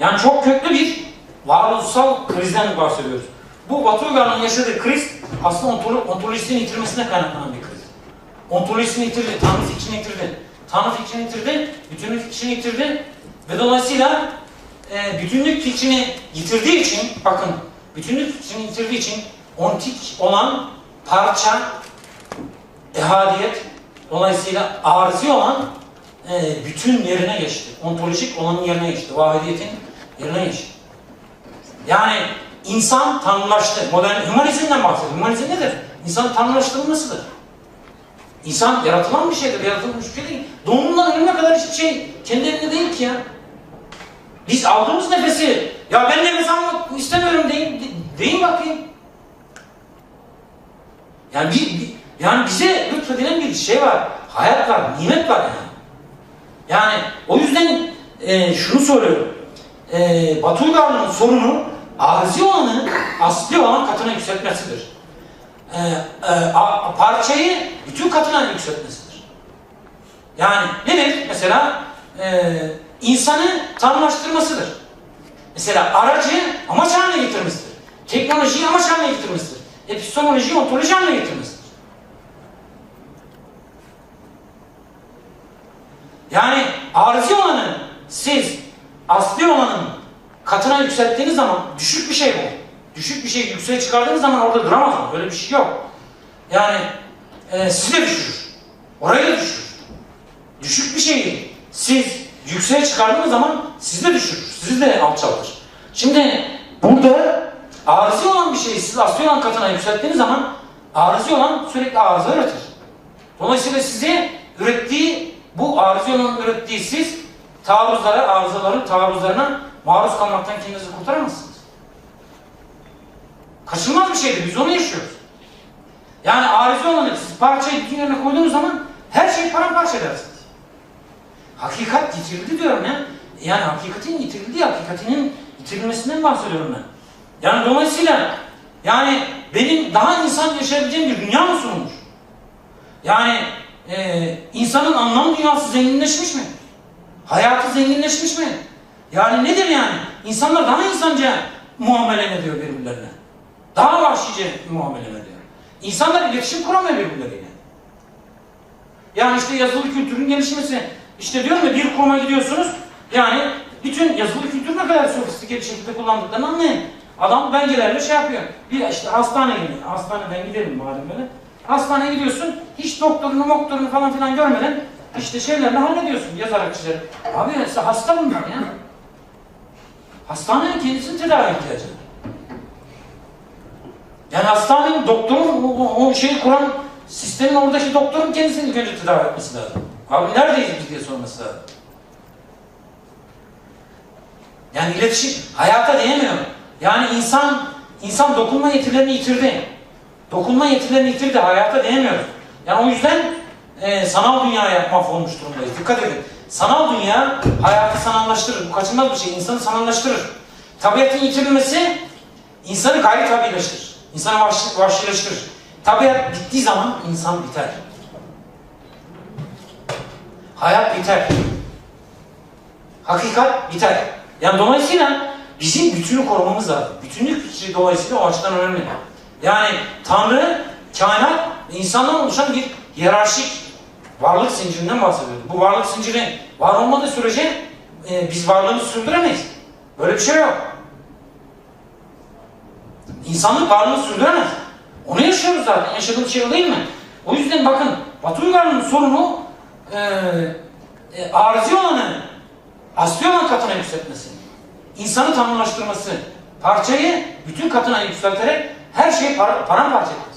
Yani çok köklü bir varoluşsal krizden bahsediyoruz. Bu Batı yaşadığı kriz aslında ontolo ontolojisini yitirmesine kaynaklanan bir kriz. Ontolojisini yitirdi, Tanrı fikrini yitirdi. Tanrı fikrini yitirdi, bütünlük fikrini yitirdi ve dolayısıyla e, bütünlük fikrini yitirdiği için, bakın bütünlük fikrini yitirdiği için ontik olan parça, ehadiyet, dolayısıyla arızi olan e, bütün yerine geçti. Ontolojik olanın yerine geçti. Vahidiyetin geçti. Yani insan tanrılaştı. Modern hümanizmden bahsediyor. Hümanizm nedir? İnsan tanrılaştırılmasıdır. İnsan yaratılan bir şeydir, yaratılmış bir şey değil. Doğumundan ölüme kadar hiçbir şey kendi değil ki ya. Biz aldığımız nefesi, ya ben nefes almak istemiyorum deyin, de- deyin bakayım. Yani, bir, bir- yani bize lütfedilen bir şey var, hayat var, nimet var yani. Yani o yüzden e, şunu söylüyorum. E, Batı uygarlığının sorunu arzi olanı asli olan katına yükseltmesidir. E, e, a- parçayı bütün katına yükseltmesidir. Yani nedir? Mesela e, insanı tanrılaştırmasıdır. Mesela aracı amaç haline getirmesidir. Teknolojiyi amaç haline getirmesidir. Epistemolojiyi ontoloji haline getirmesidir. Yani arızi olanı siz asli olanın katına yükselttiğiniz zaman düşük bir şey bu. Düşük bir şey yükseğe çıkardığınız zaman orada duramaz mı? Öyle bir şey yok. Yani e, sizi de düşürür. Orayı da düşürür. Düşük bir şeyi siz yükseğe çıkardığınız zaman sizi de düşürür. Sizi de alçaltır. Şimdi burada arızi olan bir şeyi siz asli olan katına yükselttiğiniz zaman arızi olan sürekli arıza üretir. Dolayısıyla size ürettiği bu arıza olanın ürettiği siz taarruzlara, arızaların taarruzlarına maruz kalmaktan kendinizi kurtaramazsınız. Kaçınılmaz bir şeydir. Biz onu yaşıyoruz. Yani arıza olanı siz parçayı bütün koyduğunuz zaman her şeyi paramparça edersiniz. Hakikat yitirildi diyorum ya. Yani hakikatin yitirildiği, hakikatinin yitirilmesinden bahsediyorum ben. Yani dolayısıyla yani benim daha insan yaşayabileceğim bir dünya mı sunulmuş? Yani e, insanın anlam dünyası zenginleşmiş mi? Hayatı zenginleşmiş mi? Yani nedir yani? İnsanlar daha insanca muamele ediyor birbirlerine. Daha vahşice muamele ediyor. İnsanlar iletişim kuramıyor birbirleriyle. Yani işte yazılı kültürün gelişmesi. İşte diyorum ya bir kuruma gidiyorsunuz. Yani bütün yazılı kültür ne kadar sofistike bir şekilde kullandıklarını anlayın. Adam belgelerle şey yapıyor. Bir işte hastane gidiyor. Hastaneden gidelim madem böyle. Hastaneye gidiyorsun. Hiç doktorunu moktorunu falan filan görmeden işte şeylerle hallediyorsun yazarak çizerek. Abi hasta bunlar ya. Hastanenin kendisinin tedavi ihtiyacı. Yani hastanenin doktorun o, o, şeyi kuran sistemin oradaki doktorun kendisini önce tedavi etmesi lazım. Abi neredeyiz biz diye sorması lazım. Yani iletişim hayata değmiyor. Yani insan insan dokunma yetilerini yitirdi. Dokunma yetilerini yitirdi. Hayata değmiyor. Yani o yüzden e, sanal dünyaya mahvolmuş durumdayız. Dikkat edin. Sanal dünya hayatı sanallaştırır. Bu kaçınılmaz bir şey. İnsanı sanallaştırır. Tabiatın yitirilmesi insanı gayri tabileştirir. İnsanı vahşi, vahşileştirir. Tabiat bittiği zaman insan biter. Hayat biter. Hakikat biter. Yani dolayısıyla bizim bütünü korumamız lazım. Bütünlük fikri dolayısıyla o açıdan önemli. Yani Tanrı, kainat ve insandan oluşan bir hiyerarşik varlık zincirinden bahsediyoruz. Bu varlık zinciri var olmadığı sürece e, biz varlığımızı sürdüremeyiz. Böyle bir şey yok. İnsanlık varlığını sürdüremez. Onu yaşıyoruz zaten. Yaşadığımız şey o değil mi? O yüzden bakın Batı uygarlığının sorunu e, e, arızi olanı asli olan katına yükseltmesi. insanı tanrılaştırması. Parçayı bütün katına yükselterek her şeyi par paramparça etmesi.